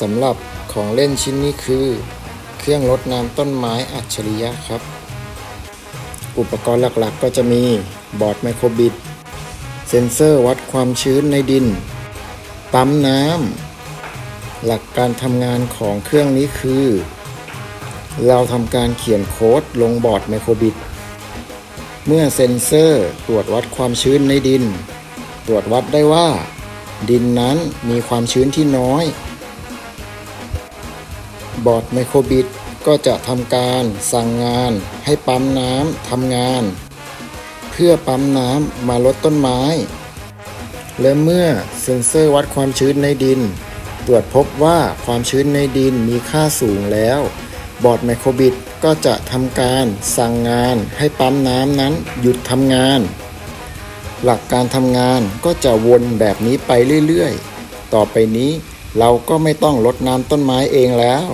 สำหรับของเล่นชิ้นนี้คือ เครื่องรดน้ำต้นไม้อัจฉริยะครับ อุปกรณ์หลักๆ ก็จะมีบอร์ดไมโครบิด เซ็นเซอร์วัดความชื้นในดิน ปั๊มน้ำ หลักการทำงานของเครื่องนี้คือ เราทำการเขียนโค้ดลงบอร์ดไมโครบิด เมื่อเซ็นเซอร์ตรวจวัดความชื้นในดิน ตรวจวัดได้ว่า ดินนั้นมีความชื้นที่น้อย บอร์ดไมโครบิดก็จะทำการสั่งงานให้ปั๊มน้ำทำงาน เพื่อปั๊มน้ำมาลดต้นไม้ และเมื่อเซ็นเซอร์วัดความชื้นในดิน ตรวจพบว่าความชื้นในดินมีค่าสูงแล้ว บอร์ดไมโครบิดก็จะทำการสั่งงานให้ปั๊มน้ำนั้นหยุดทำงาน หลักการทำงานก็จะวนแบบนี้ไปเรื่อยๆ ต่อไปนี้ เราก็ไม่ต้องรดน้ำต้นไม้เองแล้ว